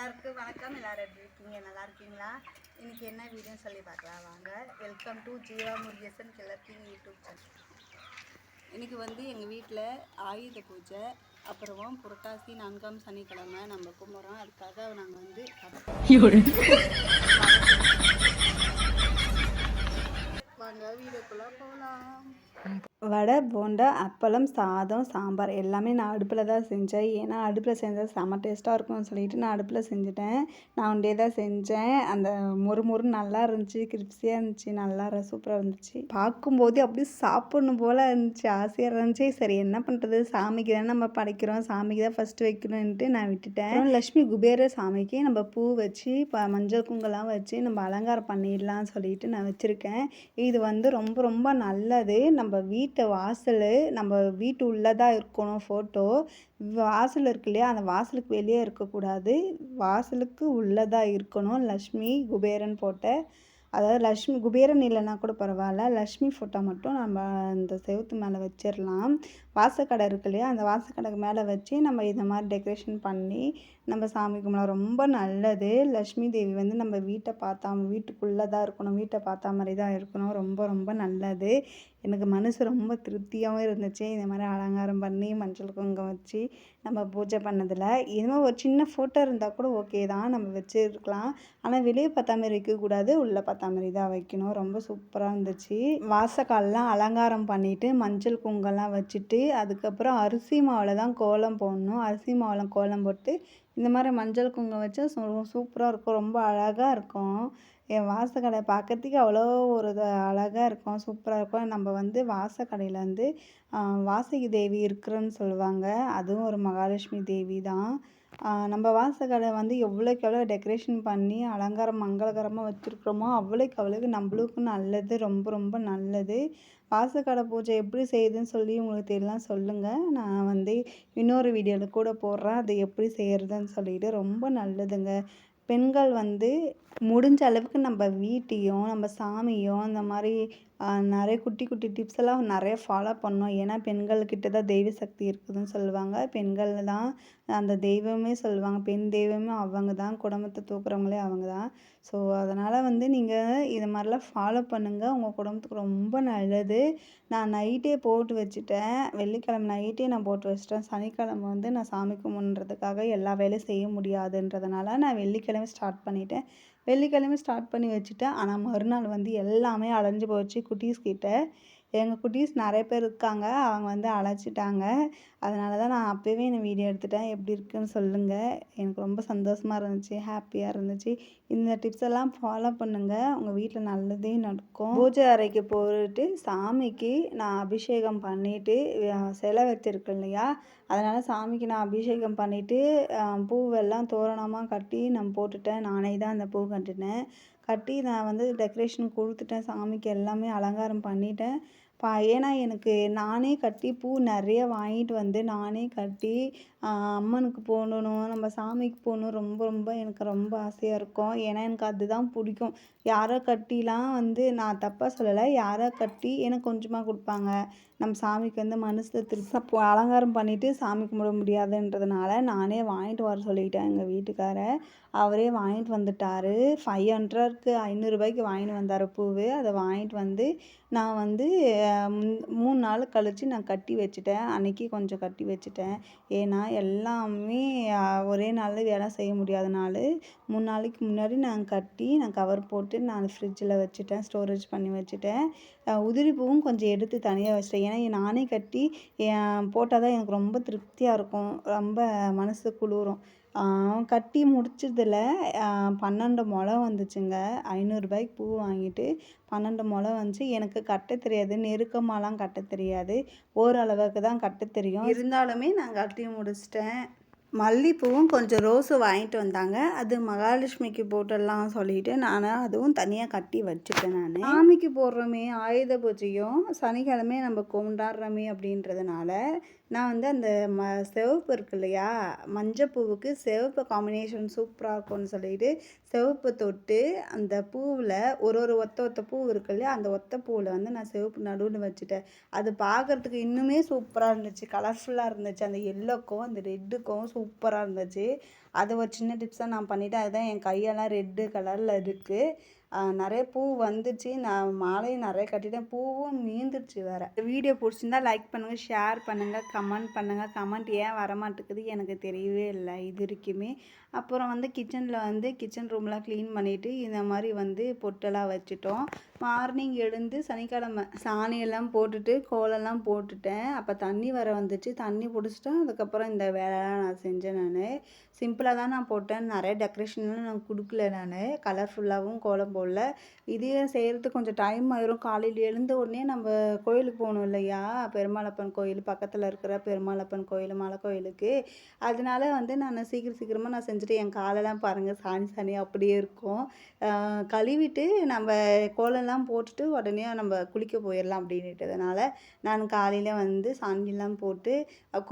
எல்லாருக்கும் வணக்கம். எல்லாரும் எப்படி இருக்கீங்க? நல்லா இருக்கீங்களா? இன்னைக்கு என்ன வீடியோன்னு சொல்லி பார்க்கலாம். வாங்க. Welcome to Jeeva Murugesan clothing YouTube channel இன்னைக்கு வந்து எங்கள் வீட்டில் ஆயுத பூஜை அப்புறமா புரட்டாசி நான்காம் சனிக்கிழமை நம்ம கும்பிட்றோம். அதுக்காக நாங்கள் வந்து வாங்க வீடியோக்குள்ளே போகலாம் வடை போண்டா அப்பளம் சாதம் சாம்பார் எல்லாமே நான் அடுப்பில் தான் செஞ்சேன். ஏன்னா அடுப்பில் செஞ்சால் செம்ம டேஸ்ட்டாக இருக்கும்னு சொல்லிட்டு நான் அடுப்பில் செஞ்சுட்டேன். நான் ஒன்றே தான் செஞ்சேன். அந்த மொறு மொறு நல்லா இருந்துச்சு கிரிப்ஸியாக இருந்துச்சு நல்லா சூப்பராக இருந்துச்சு. பார்க்கும்போது அப்படியே சாப்பிடணும் போல் இருந்துச்சு ஆசையாக இருந்துச்சு. சரி என்ன பண்ணுறது சாமிக்கு தான் நம்ம படைக்கிறோம். சாமிக்கு தான் ஃபஸ்ட்டு வைக்கணுன்ட்டு நான் விட்டுட்டேன். லக்ஷ்மி குபேர சாமிக்கு நம்ம பூ வச்சு ப மஞ்சள் குங்கெல்லாம் வச்சு நம்ம அலங்காரம் பண்ணிடலாம்னு சொல்லிட்டு நான் வச்சுருக்கேன். இது வந்து ரொம்ப ரொம்ப நல்லது. நம்ம வீட்டை வாசல் நம்ம வீட்டு உள்ளே தான் இருக்கணும் ஃபோட்டோ வாசல் இருக்கு இல்லையா? அந்த வாசலுக்கு வெளியே இருக்கக்கூடாது. வாசலுக்கு உள்ளே தான் இருக்கணும். லக்ஷ்மி குபேரன் போட்ட அதாவது லக்ஷ்மி குபேரன் இல்லைன்னா கூட பரவாயில்ல. லக்ஷ்மி ஃபோட்டோ மட்டும் நம்ம அந்த செவுத்து மேலே வச்சிடலாம் வாசக்கடை இருக்கு இல்லையா? அந்த வாசக்கடைக்கு மேலே வச்சு நம்ம இந்த மாதிரி டெக்கரேஷன் பண்ணி நம்ம சாமி கும்பிடலாம். ரொம்ப நல்லது. லக்ஷ்மி தேவி வந்து நம்ம வீட்டை பார்த்தா வீட்டுக்குள்ளே தான் இருக்கணும். வீட்டை பார்த்தா மாதிரி தான் இருக்கணும். ரொம்ப ரொம்ப நல்லது. எனக்கு மனசு ரொம்ப திருப்தியாகவும் இருந்துச்சு. இந்த மாதிரி அலங்காரம் பண்ணி மஞ்சள் குங்குமம் வச்சு நம்ம பூஜை பண்ணதில். இதுமாதிரி ஒரு சின்ன ஃபோட்டோ இருந்தால் கூட ஓகே தான். நம்ம வச்சுருக்கலாம். ஆனால் வெளியே பார்த்தா மாதிரி வைக்கக்கூடாது. உள்ளே பார்த்தா மாதிரி தான் வைக்கணும். ரொம்ப சூப்பராக இருந்துச்சு. வாசக்கால்லாம் அலங்காரம் பண்ணிவிட்டு மஞ்சள் குங்கெல்லாம் வச்சுட்டு அதுக்கப்புறம் அரிசி மாவில் தான் கோலம் போடணும். அரிசி மாவில் கோலம் போட்டு இந்த மாதிரி மஞ்சள் குங்குமம் வச்சா சூ- சூப்பராக இருக்கும். ரொம்ப அழகாக இருக்கும். என் வாசக்கடை பார்க்கறதுக்கு அவ்வளோ ஒரு அழகாக இருக்கும். சூப்பராக இருக்கும். நம்ம வந்து வாசக்கடையில் வந்து வாசகி தேவி இருக்கிறன்னு சொல்லுவாங்க. அதுவும் ஒரு மகாலட்சுமி தேவி தான். நம்ம வாசக்கடை வந்து எவ்வளோக்கு எவ்வளோ டெக்கரேஷன் பண்ணி அலங்காரம் மங்களகரமாக வச்சுருக்குறோமோ அவ்வளோக்கு அவ்வளோக்கு நம்மளுக்கும் நல்லது ரொம்ப ரொம்ப நல்லது. வாசக்கடை பூஜை எப்படி செய்யுதுன்னு சொல்லி உங்களுக்கு தெரியலாம் சொல்லுங்கள் நான் வந்து இன்னொரு வீடியோவில் கூட போடுறேன். அது எப்படி செய்கிறதுன்னு சொல்லிட்டு ரொம்ப நல்லதுங்க. பெண்கள் வந்து முடிஞ்ச அளவுக்கு நம்ம வீட்டையும் நம்ம சாமியும் இந்த மாதிரி நிறைய குட்டி குட்டி டிப்ஸ் எல்லாம் நிறைய ஃபாலோ பண்ணோம் ஏன்னா பெண்கள்கிட்ட தான் தெய்வ சக்தி இருக்குதுன்னு சொல்லுவாங்க. பெண்கள் தான் அந்த தெய்வமே சொல்லுவாங்க. பெண் தெய்வமே அவங்க தான். குடும்பத்தை தூக்குறவங்களே அவங்க தான். ஸோ அதனால் வந்து நீங்கள் இது மாதிரிலாம் ஃபாலோ பண்ணுங்கள் உங்கள் குடும்பத்துக்கு ரொம்ப நல்லது. நான் நைட்டே போட்டு வச்சுட்டேன். வெள்ளிக்கிழமை நைட்டே நான் போட்டு வச்சிட்டேன். சனிக்கிழமை வந்து நான் சாமி கும்பிட்றதுக்காக எல்லா வேலையும் செய்ய முடியாதுன்றதுனால நான் வெள்ளிக்கிழமை ஸ்டார்ட் பண்ணிட்டேன். வெள்ளிக்கிழமை ஸ்டார்ட் பண்ணி வச்சுட்டேன் ஆனால் மறுநாள் வந்து எல்லாமே அலைஞ்சு போச்சு குட்டீஸ் கிட்ட. எங்கள் குட்டீஸ் நிறைய பேர் இருக்காங்க அவங்க வந்து அழைச்சிட்டாங்க. அதனால தான் நான் அப்போவே இந்த வீடியோ எடுத்துட்டேன். எப்படி இருக்குன்னு சொல்லுங்கள் எனக்கு ரொம்ப சந்தோஷமாக இருந்துச்சு ஹாப்பியாக இருந்துச்சு. இந்த டிப்ஸ் எல்லாம் ஃபாலோ பண்ணுங்கள் உங்கள் வீட்டில் நல்லதே நடக்கும். பூஜை அறைக்கு போயிட்டு சாமிக்கு நான் அபிஷேகம் பண்ணிவிட்டு சிலை வச்சுருக்கேன் இல்லையா? அதனால் சாமிக்கு நான் அபிஷேகம் பண்ணிவிட்டு பூவெல்லாம் தோரணமாக கட்டி நான் போட்டுட்டேன். நானே தான் அந்த பூ கட்டினேன். கட்டி நான் வந்து டெக்கரேஷன் கொடுத்துட்டேன். சாமிக்கு எல்லாமே அலங்காரம் பண்ணிவிட்டேன் பா ஏன்னா எனக்கு நானே கட்டி பூ நிறைய வாங்கிட்டு வந்து நானே கட்டி அம்மனுக்கு போடணும் நம்ம சாமிக்கு போகணும் ரொம்ப ரொம்ப எனக்கு ரொம்ப ஆசையாக இருக்கும். ஏன்னா எனக்கு அதுதான் பிடிக்கும். யாரோ கட்டிலாம் வந்து நான் தப்பாக சொல்லலை. யாரோ கட்டி எனக்கு கொஞ்சமாக கொடுப்பாங்க. நம்ம சாமிக்கு வந்து மனசில் திருப்பி அலங்காரம் பண்ணிவிட்டு சாமி கும்பிட முடியாதுன்றதுனால நானே வாங்கிட்டு வர சொல்லிட்டேன் எங்கள் வீட்டுக்காரர். அவரே வாங்கிட்டு வந்துட்டார். ஃபைவ் ஹண்ட்ரட்க்கு ஐநூறுரூபாய்க்கு வாங்கிட்டு வந்தார் பூவு. அதை வாங்கிட்டு வந்து நான் வந்து மூணு நாள் கழித்து நான் கட்டி வச்சுட்டேன். அன்னைக்கு கொஞ்சம் கட்டி வச்சுட்டேன். ஏன்னா எல்லாமே ஒரே நாளில் வேலை செய்ய முடியாதனால மூணு நாளைக்கு முன்னாடி நான் கட்டி நான் கவர் போட்டு நான் ஃப்ரிட்ஜில் வச்சுட்டேன் ஸ்டோரேஜ் பண்ணி வச்சுட்டேன். உதிரிப்பூவும் கொஞ்சம் எடுத்து தனியாக வச்சிட்டேன். ஏன்னா நானே கட்டி போட்டால் தான் எனக்கு ரொம்ப திருப்தியாக இருக்கும். ரொம்ப மனசு குளிரும். கட்டி முடிச்சதில் பன்னெண்டு முழம் வந்துச்சுங்க. ஐநூறுரூபாய்க்கு பூ வாங்கிட்டு பன்னெண்டு முழம் வந்துச்சு. எனக்கு கட்ட தெரியாது. நெருக்கமாலாம் கட்ட தெரியாது. ஓரளவுக்கு தான் கட்ட தெரியும். இருந்தாலுமே நான் கட்டி முடிச்சிட்டேன். மல்லிப்பூவும் கொஞ்சம் ரோஸு வாங்கிட்டு வந்தாங்க. அது மகாலட்சுமிக்கு போட்டுடலாம் சொல்லிட்டு நான் அதுவும் தனியாக கட்டி வச்சுட்டேன் நான். சாமிக்கு போடுறோமே ஆயுத பூஜையும் சனிக்கிழமை நம்ம கொண்டாடுறோமே அப்படின்றதுனால நான் வந்து அந்த ம சிவப்பு இருக்கு இல்லையா? மஞ்சப்பூவுக்கு சிவப்பு காம்பினேஷன் சூப்பராக இருக்கும்னு சொல்லிட்டு சிவப்பு தொட்டு அந்த பூவில் ஒரு ஒரு ஒத்த ஒத்த பூ இருக்கு இல்லையா? அந்த ஒத்த பூவில் வந்து நான் சிவப்பு நடுவில் வச்சுட்டேன். அது பார்க்குறதுக்கு இன்னுமே சூப்பராக இருந்துச்சு. கலர்ஃபுல்லாக இருந்துச்சு. அந்த எல்லோக்கும் அந்த ரெட்டுக்கும் சூப்பராக இருந்துச்சு. அது ஒரு சின்ன டிப்ஸாக நான் பண்ணிவிட்டேன் அதுதான் என் கையெல்லாம் ரெட்டு கலரில் இருக்குது நிறைய பூ வந்துச்சு. நான் மாலையும் நிறைய கட்டிட்டேன். பூவும் மீந்துருச்சு வேறு. வீடியோ பிடிச்சிருந்தா லைக் பண்ணுங்கள் ஷேர் பண்ணுங்கள் கமெண்ட் பண்ணுங்கள் கமெண்ட் ஏன் வரமாட்டேங்குது எனக்கு தெரியவே இல்லை இது வரைக்குமே. அப்புறம் வந்து கிச்சனில் வந்து கிச்சன் ரூம்லாம் க்ளீன் பண்ணிவிட்டு இந்த மாதிரி வந்து பொட்டெல்லாம் வச்சுட்டோம். மார்னிங் எழுந்து சனிக்கிழமை சாணியெல்லாம் போட்டுட்டு கோலம்லாம் போட்டுட்டேன். அப்போ தண்ணி வர வந்துச்சு. தண்ணி பிடிச்சிட்டேன். அதுக்கப்புறம் இந்த வேலைலாம் நான் செஞ்சேன் நான். சிம்பிளாக தான் நான் போட்டேன். நிறைய டெக்கரேஷன்லாம் நான் கொடுக்கல நான். கலர்ஃபுல்லாகவும் கோலம் போல். இதே செய்கிறதுக்கு கொஞ்சம் டைம் ஆயிரும். காலையில் எழுந்த உடனே நம்ம கோயிலுக்கு போகணும் இல்லையா? பெருமாளப்பன் கோயில் பக்கத்தில் இருக்கிற பெருமாளப்பன் கோயில் மலை கோயிலுக்கு. அதனால வந்து நான் சீக்கிரம் சீக்கிரமாக நான் செஞ்சுட்டு என் காலெல்லாம் பாருங்கள் சாணி சாணி அப்படியே இருக்கும். கழுவிட்டு நம்ம கோலம்லாம் போட்டுட்டு உடனே நம்ம குளிக்க போயிடலாம் அப்படின்ட்டதுனால நான் காலையில் வந்து சாணியெல்லாம் போட்டு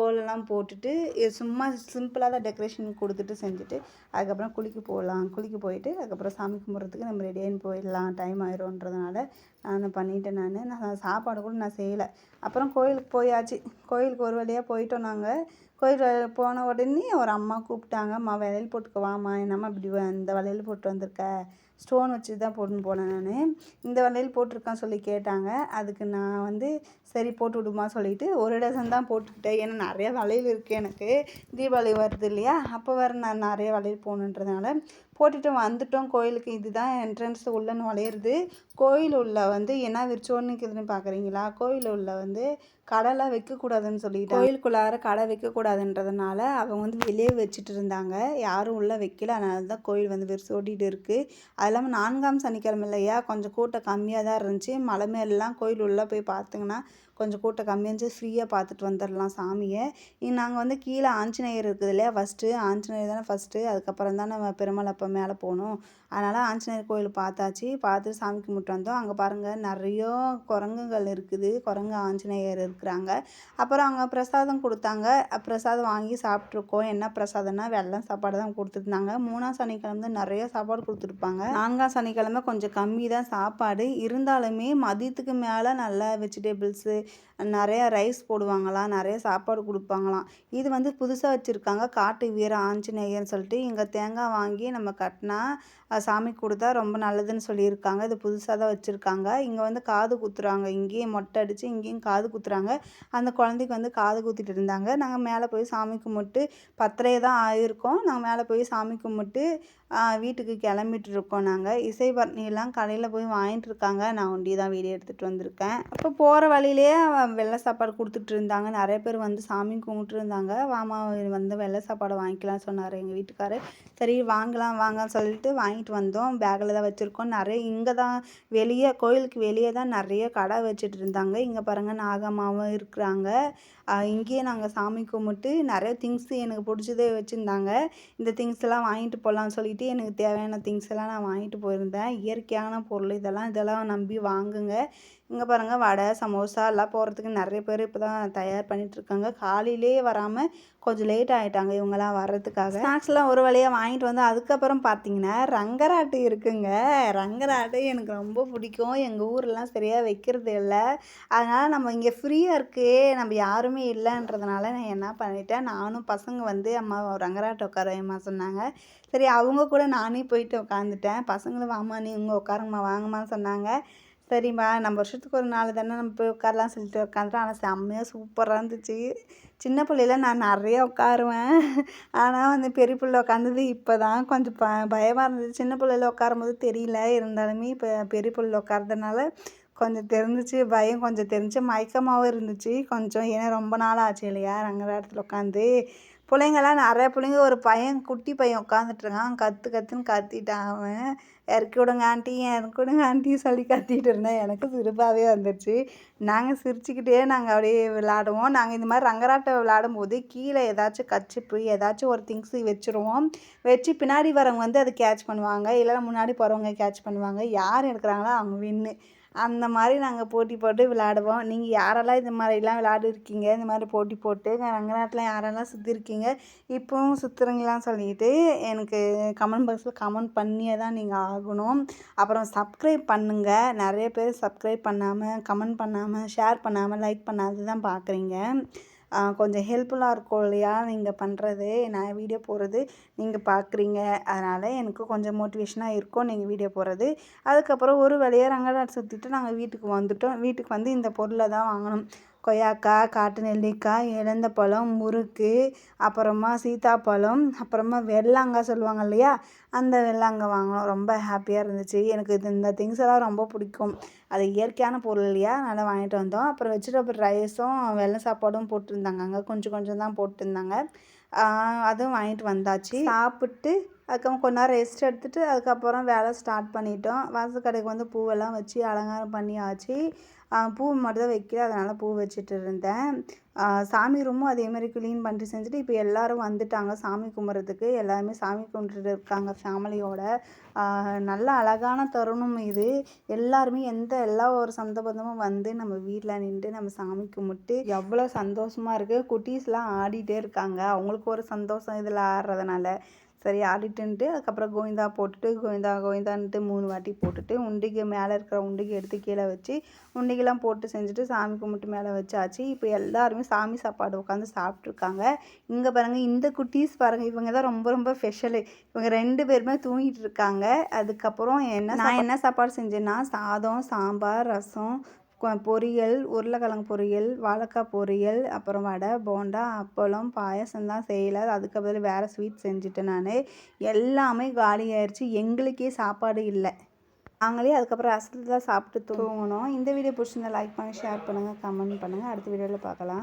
கோலம்லாம் போட்டுட்டு சும்மா சிம்பிளாக தான் டெக்கரேஷன் கொடுத்துட்டு செஞ்சுட்டு அதுக்கப்புறம் குளிக்க போகலாம். குளிக்க போயிட்டு அதுக்கப்புறம் சாமி கும்பிட்றதுக்கு நம்ம ரெடி திடீர்னு போயிடலாம் டைம் ஆயிரும்ன்றதுனால நான் பண்ணிவிட்டேன் நான். நான் சாப்பாடு கூட நான் செய்யலை. அப்புறம் கோயிலுக்கு போயாச்சு. கோயிலுக்கு ஒரு வழியாக போயிட்டோம் நாங்கள் கோயில் போன உடனே ஒரு அம்மா கூப்பிட்டாங்க. அம்மா வளையல் போட்டுக்க வாம்மா. என்னம்மா இப்படி இந்த வளையல் போட்டு வந்திருக்க? ஸ்டோன் வச்சு தான் போட்டுன்னு போனேன் நான். இந்த வளையல் போட்டிருக்கேன் சொல்லி கேட்டாங்க. அதுக்கு நான் வந்து சரி போட்டு விடுமா சொல்லிவிட்டு ஒரு டசன் தான் போட்டுக்கிட்டேன். ஏன்னா நிறைய வளையல் இருக்குது எனக்கு. தீபாவளி வருது இல்லையா? அப்போ வேறு நான் நிறைய வளையல் போகணுன்றதுனால போட்டுட்டு வந்துட்டோம் கோயிலுக்கு. இதுதான் என்ட்ரன்ஸ் உள்ளே நுழையிறது கோயில் உள்ளே வந்து என்ன விரிச்சோன்னு இருக்குதுன்னு பார்க்குறீங்களா கோயில் உள்ளே வந்து கடைலாம் வைக்கக்கூடாதுன்னு சொல்லிட்டு கோயிலுக்குள்ளார கடை வைக்கக்கூடாதுன்றதுனால அவங்க வந்து வெளியே வச்சுட்டு இருந்தாங்க. யாரும் உள்ளே வைக்கல. அதனால தான் கோயில் வந்து விரிசோட்டிகிட்டு இருக்குது அது இல்லாமல் நான்காம் சனிக்கிழமை இல்லையா? கொஞ்சம் கூட்டம் கம்மியாக தான் இருந்துச்சு. மலை மேலாம் கோயில் உள்ளே போய் பார்த்திங்கன்னா கொஞ்சம் கூட்டம் கம்மியாக இருந்துச்சு. ஃப்ரீயாக பார்த்துட்டு வந்துடலாம் சாமியை. நாங்கள் வந்து கீழே ஆஞ்சநேயர் இருக்குது இல்லையா? ஃபஸ்ட்டு ஆஞ்சநேயர் தானே ஃபஸ்ட்டு அதுக்கப்புறம் தான் நம்ம பெருமாள் அப்போ மேலே போகணும். அதனால் ஆஞ்சநேயர் கோயில் பார்த்தாச்சு. பார்த்துட்டு சாமி கும்பிட்டு வந்தோம். அங்கே பாருங்கள் நிறைய குரங்குகள் இருக்குது. குரங்கு ஆஞ்சநேயர் இருக்கிறாங்க. அப்புறம் அவங்க பிரசாதம் கொடுத்தாங்க. பிரசாதம் வாங்கி சாப்பிட்ருக்கோம் என்ன பிரசாதம்னா வெள்ளம் சாப்பாடு தான் கொடுத்துருந்தாங்க. மூணாம் சனிக்கிழமை நிறைய சாப்பாடு கொடுத்துருப்பாங்க. நான்காம் சனிக்கிழமை கொஞ்சம் கம்மி தான் சாப்பாடு. இருந்தாலுமே மதியத்துக்கு மேலே நல்லா வெஜிடபிள்ஸு நிறையா ரைஸ் போடுவாங்களாம். நிறைய சாப்பாடு கொடுப்பாங்களாம். இது வந்து புதுசாக வச்சுருக்காங்க. காட்டு வீர ஆஞ்சநேயர்னு சொல்லிட்டு இங்கே தேங்காய் வாங்கி நம்ம கட்டினா சாமி கொடுத்தா ரொம்ப நல்லதுன்னு சொல்லியிருக்காங்க. இது புதுசாக தான் வச்சுருக்காங்க. இங்கே வந்து காது குத்துறாங்க. இங்கேயும் மொட்டை அடித்து இங்கேயும் காது குத்துறாங்க. அந்த குழந்தைக்கு வந்து காது குத்திட்டு இருந்தாங்க. நாங்கள் மேலே போய் சாமி கும்பிட்டு பத்தரை தான் ஆயிருக்கோம். நாங்கள் மேலே போய் சாமி கும்பிட்டு வீட்டுக்கு கிளம்பிட்டு இருக்கோம் நாங்கள் இசை கடையில் போய் வாங்கிட்டு இருக்காங்க நான் ஒண்டி தான் வீடியோ எடுத்துகிட்டு வந்திருக்கேன். அப்போ போகிற வழியிலே வெள்ளை சாப்பாடு கொடுத்துட்டு இருந்தாங்க. நிறைய பேர் வந்து சாமி கும்பிட்டு இருந்தாங்க. வாமா வந்து வெள்ளை சாப்பாடு வாங்கிக்கலாம் சொன்னார் எங்கள் வீட்டுக்காரர் சரி வாங்கலாம் வாங்கன்னு சொல்லிட்டு வாங்கிட்டு வந்தோம். பேக்கில் தான் வச்சுருக்கோம். நிறைய இங்கே தான் வெளியே கோயிலுக்கு வெளியே தான் நிறைய கடை வச்சுட்டு இருந்தாங்க. இங்கே பாருங்கள் நாகம்மாவும் இருக்கிறாங்க. இங்கேயே நாங்கள் சாமி கும்பிட்டு நிறைய திங்ஸ் எனக்கு பிடிச்சதே வச்சுருந்தாங்க. இந்த திங்ஸ் எல்லாம் வாங்கிட்டு போகலான்னு சொல்லிட்டு எனக்கு தேவையான திங்ஸ் எல்லாம் நான் வாங்கிட்டு போயிருந்தேன். இயற்கையான பொருள் இதெல்லாம் இதெல்லாம் நம்பி வாங்குங்க. இங்கே பாருங்கள் வடை சமோசா எல்லாம் போகிறதுக்கு நிறைய பேர் இப்போ தான் தயார் பண்ணிகிட்ருக்காங்க காலையிலே வராமல் கொஞ்சம் லேட் ஆகிட்டாங்க இவங்கெல்லாம் வர்றதுக்காக. ஸ்நாக்ஸ்லாம் ஒரு வழியாக வாங்கிட்டு வந்து அதுக்கப்புறம் பார்த்தீங்கன்னா ரங்கராட்டு இருக்குங்க. ரங்கராட்டு எனக்கு ரொம்ப பிடிக்கும். எங்கள் ஊரெலாம் சரியாக வைக்கிறது இல்லை. அதனால் நம்ம இங்கே ஃப்ரீயாக இருக்கே நம்ம யாருமே இல்லைன்றதுனால நான் என்ன பண்ணிட்டேன் நானும் பசங்க வந்து அம்மா ரங்கராட்டு உட்காரம்மா சொன்னாங்க. சரி அவங்க கூட நானே போயிட்டு உட்காந்துட்டேன். பசங்களும் வாமா நீ இங்கே உட்காருங்கம்மா வாங்கம்மா சொன்னாங்க. சரிம்மா நம்ம வருஷத்துக்கு ஒரு நாள் தானே நம்ம போய் உட்காரலாம் சொல்லிட்டு உட்காந்துட்டோம். ஆனால் செம்மையாக சூப்பராக இருந்துச்சு. சின்ன பிள்ளையில நான் நிறைய உட்காருவேன். ஆனால் வந்து பெரிய பிள்ளை உட்காந்தது இப்போ தான் கொஞ்சம் ப பயமாக இருந்தது. சின்ன பிள்ளையில உட்காரும்போது தெரியல. இருந்தாலுமே இப்போ பெரிய பிள்ளை உட்காரதுனால கொஞ்சம் தெரிஞ்சிச்சு. பயம் கொஞ்சம் தெரிஞ்சு மயக்கமாகவும் இருந்துச்சு. கொஞ்சம் ஏன்னா ரொம்ப நாள் ஆச்சு இல்லையா ரங்கராட்டத்தில் உட்காந்து. பிள்ளைங்கள்லாம் நிறைய பிள்ளைங்க ஒரு பையன் குட்டி பையன் உட்காந்துட்ருக்கான் கற்று கற்றுன்னு கத்திட்டான் அவன். இறக்கி விடுங்க ஆண்டி. இறக்கி விடுங்க ஆண்டி சொல்லி கத்திட்டு இருந்தேன். எனக்கு சிரிப்பாகவே வந்துடுச்சு நாங்கள் சிரிச்சுக்கிட்டே நாங்கள் அப்படியே விளாடுவோம் நாங்கள் இந்த மாதிரி ரங்கராட்டம் விளாடும்போது கீழே ஏதாச்சும் கச்சிப்பு ஏதாச்சும் ஒரு திங்ஸ் வச்சுருவோம். வச்சு பின்னாடி வரவங்க வந்து அதை கேட்ச் பண்ணுவாங்க. இல்லைன்னா முன்னாடி போகிறவங்க கேட்ச் பண்ணுவாங்க. யார் எடுக்கிறாங்களோ அவங்க வின்னு அந்த மாதிரி நாங்கள் போட்டி போட்டு விளாடுவோம் நீங்கள் யாரெல்லாம் இந்த மாதிரிலாம் விளாடிருக்கீங்க இந்த மாதிரி போட்டி போட்டு ரங்கநாட்டில் யாரெல்லாம் சுற்றிருக்கீங்க இப்போவும் சுற்றுறீங்களான்னு சொல்லிட்டு எனக்கு கமெண்ட் பாக்ஸில் கமெண்ட் பண்ணியே தான் நீங்கள் ஆகணும். அப்புறம் சப்ஸ்கிரைப் பண்ணுங்கள் நிறைய பேர் சப்ஸ்கிரைப் பண்ணாமல் கமெண்ட் பண்ணாமல் ஷேர் பண்ணாமல் லைக் பண்ணாது தான் பார்க்குறீங்க கொஞ்சம் ஹெல்ப்ஃபுல்லாக இருக்கும் இல்லையா? நீங்கள் பண்ணுறது நான் வீடியோ போடுறது நீங்கள் பார்க்குறீங்க அதனால் எனக்கு கொஞ்சம் மோட்டிவேஷனாக இருக்கும் நீங்கள் வீடியோ போடுறது. அதுக்கப்புறம் ஒரு வழியாக ரங்கநாட் சுற்றிட்டு நாங்கள் வீட்டுக்கு வந்துவிட்டோம் வீட்டுக்கு வந்து இந்த பொருளை தான் வாங்கினோம் கொய்யாக்காய் காட்டு நெல்லிக்காய் இழந்த பழம் முறுக்கு அப்புறமா சீத்தாப்பழம் அப்புறமா வெள்ளாங்காய் சொல்லுவாங்க இல்லையா? அந்த வெள்ளாங்காய் வாங்கினோம் ரொம்ப ஹாப்பியாக இருந்துச்சு. எனக்கு இது இந்த திங்ஸ் எல்லாம் ரொம்ப பிடிக்கும். அது இயற்கையான பொருள் இல்லையா? அதனால் வாங்கிட்டு வந்தோம். அப்புறம் வெஜிடபிள் ரைஸும் வெள்ளை சாப்பாடும் போட்டிருந்தாங்க அங்கே. கொஞ்சம் கொஞ்சம் தான் போட்டிருந்தாங்க. அதுவும் வாங்கிட்டு வந்தாச்சு. சாப்பிட்டு அதுக்கப்புறம் கொஞ்ச நேரம் ரெஸ்ட் எடுத்துகிட்டு அதுக்கப்புறம் வேலை ஸ்டார்ட் பண்ணிட்டோம். வாசல் கடைக்கு வந்து பூவெல்லாம் வச்சு அலங்காரம் பண்ணியாச்சு. பூ மட்டும் தான் வைக்கல அதனால் பூ வச்சுட்டு இருந்தேன். சாமி ரூமும் அதே மாதிரி க்ளீன் பண்ணிட்டு செஞ்சுட்டு இப்போ எல்லோரும் வந்துட்டாங்க சாமி கும்பிட்றதுக்கு எல்லாருமே சாமி கும்பிட்டுட்டு இருக்காங்க ஃபேமிலியோட நல்ல அழகான தருணம் இது. எல்லாருமே எந்த எல்லா ஒரு சொந்த பந்தமும் வந்து நம்ம வீட்டில் நின்று நம்ம சாமி கும்பிட்டு எவ்வளோ சந்தோஷமாக இருக்குது குட்டீஸ்லாம் ஆடிட்டே இருக்காங்க. அவங்களுக்கு ஒரு சந்தோஷம் இதில் ஆடுறதுனால. சரி ஆடிட்டுன்ட்டு அதுக்கப்புறம் கோவிந்தா போட்டுட்டு கோவிந்தா கோவிந்தான்ட்டு மூணு வாட்டி போட்டுட்டு உண்டிக்கு மேலே இருக்கிற உண்டிக்கு எடுத்து கீழே வச்சு உண்டிக்கெல்லாம் போட்டு செஞ்சுட்டு சாமி கும்பிட்டு மேலே வச்சாச்சு. இப்போ எல்லாருமே சாமி சாப்பாடு உட்காந்து சாப்பிட்ருக்காங்க இங்கே பாருங்கள் இந்த குட்டீஸ் பாருங்கள் இவங்க தான் ரொம்ப ரொம்ப ஸ்பெஷலு இவங்க ரெண்டு பேருமே தூங்கிட்டு இருக்காங்க. அதுக்கப்புறம் என்ன நான் என்ன சாப்பாடு செஞ்சேன்னா சாதம் சாம்பார் ரசம் பொரியல் உருளைக்கிழங்கு பொரியல் வாழைக்காய் பொரியல் அப்புறம் வடை போண்டா அப்பளம் பாயசம் தான் செய்யலை. அதுக்கு பதில் வேறு ஸ்வீட் செஞ்சுட்டேன் நான். எல்லாமே காலி ஆயிடுச்சு எங்களுக்கே சாப்பாடு இல்லை. நாங்களே அதுக்கப்புறம் ரசத்தில் தான் சாப்பிட்டு தூங்கணும் இந்த வீடியோ பிடிச்சிருந்தா லைக் பண்ணி ஷேர் பண்ணுங்கள் கமெண்ட் பண்ணுங்கள் அடுத்த வீடியோவில் பார்க்கலாம்